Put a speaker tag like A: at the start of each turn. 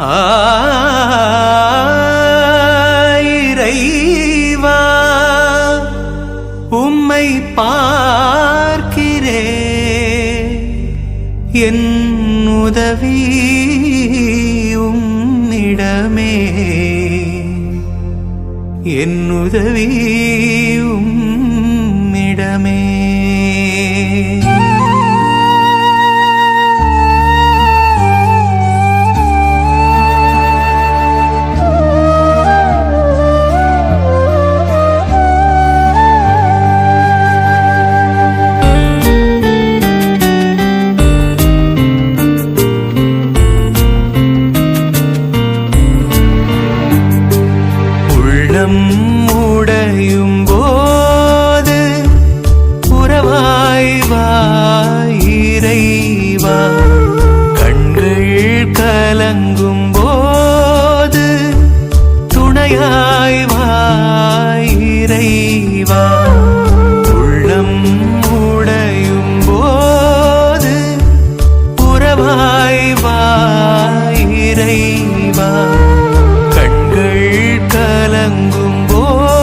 A: ஆயிரைவா உம்மை பார்க்கிறே. என் உதவி உம்மிடமே. என் உதவி உம்மிடமே. உள்ளம் உடையும் போது உறவாய் வாயிரைவா கண்கள் கலங்கும் போது துணையாய் வாயிரைவா உள்ளம் உடையும் போது உறவாய் வாயிரைவா